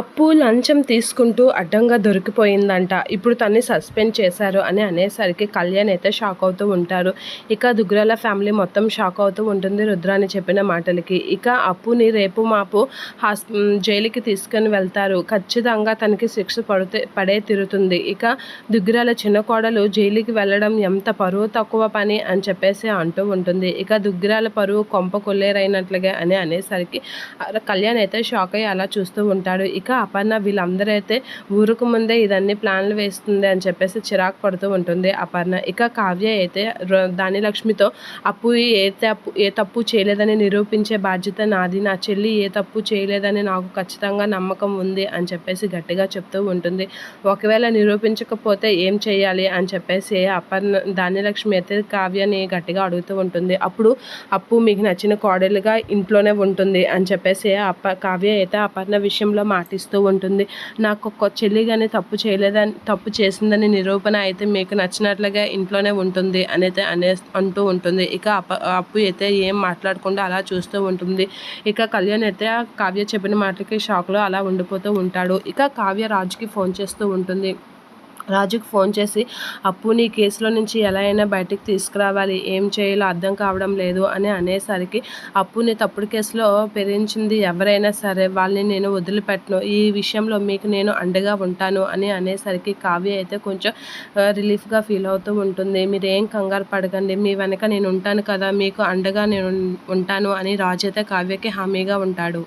అప్పు లంచం తీసుకుంటూ అడ్డంగా దొరికిపోయిందంట. ఇప్పుడు తన్ని సస్పెండ్ చేశారు అని అనేసరికి కళ్యాణ్ అయితే షాక్ అవుతూ ఉంటారు. ఇక దుగ్రాల ఫ్యామిలీ మొత్తం షాక్ అవుతూ ఉంటుంది రుద్రాని చెప్పిన మాటలకి. ఇక అప్పుని రేపు మాపు హాస్ జైలుకి తీసుకొని వెళ్తారు. ఖచ్చితంగా తనకి శిక్ష పడితే పడే తిరుగుతుంది ఇక దుగ్రాల చిన్న కోడలు జైలుకి వెళ్ళడం ఎంత పరువు తక్కువ పని అని చెప్పేసి అంటూ ఉంటుంది. ఇక దుగ్గిరాల పరువు కొంప కొల్లేరైనట్లుగా అని అనేసరికి కళ్యాణ్ అయితే షాక్ అయ్యి అలా చూస్తూ ఉంటాడు. ఇక అపర్ణ వీళ్ళందరూ అయితే ఊరుకు ముందే ఇదన్నీ ప్లాన్లు వేస్తుంది అని చెప్పేసి చిరాకు పడుతూ ఉంటుంది అపర్ణ. ఇక కావ్య అయితే దాని లక్ష్మితో అప్పు ఏ తప్పు ఏ తప్పు చేయలేదని నిరూపించే బాధ్యత నాది. నా చెల్లి ఏ తప్పు చేయలేదని నాకు ఖచ్చితంగా నమ్మకం ఉంది అని చెప్పేసి గట్టిగా చెప్తూ ఉంటుంది. ఒకవేళ నిరూపించకపోతే ఏం చేయాలి అని చెప్పేసి అపర్ణ ధాన్యలక్ష్మి అయితే కావ్యని గట్టిగా అడుగుతూ ఉంటుంది. అప్పుడు అప్పు మీకు నచ్చిన కోడలుగా ఇంట్లోనే ఉంటుంది అని చెప్పేసి అప్ప కావ్య అయితే అపర్ణ విషయంలో మాటిస్తూ ఉంటుంది. నాకు ఒక చెల్లి కానీ తప్పు చేయలేదని తప్పు చేసిందని నిరూపణ అయితే మీకు నచ్చినట్లుగా ఇంట్లోనే ఉంటుంది అనేది అనే అంటూ ఉంటుంది. ఇక అప్ప అప్పు అయితే ఏం మాట్లాడకుండా అలా చూస్తూ ఉంటుంది. ఇక కళ్యాణ్ అయితే ఆ కావ్య చెప్పిన మాటకి షాక్లో అలా ఉండిపోతూ ఉంటాడు. ఇక కావ్య రాజుకి ఫోన్ చేస్తూ ఉంటుంది. రాజుకు ఫోన్ చేసి అప్పు నీ కేసులో నుంచి ఎలా అయినా బయటికి తీసుకురావాలి. ఏం చేయాలో అర్థం కావడం లేదు అని అనేసరికి అప్పుని తప్పుడు కేసులో పెరించింది ఎవరైనా సరే వాళ్ళని నేను వదిలిపెట్టను. ఈ విషయంలో మీకు నేను అండగా ఉంటాను అని అనేసరికి కావ్య అయితే కొంచెం రిలీఫ్గా ఫీల్ అవుతూ ఉంటుంది. మీరు ఏం కంగారు పడకండి. మీ వెనక నేను ఉంటాను కదా. మీకు అండగా నేను ఉంటాను అని రాజు అయితే కావ్యకి హామీగా ఉంటాడు.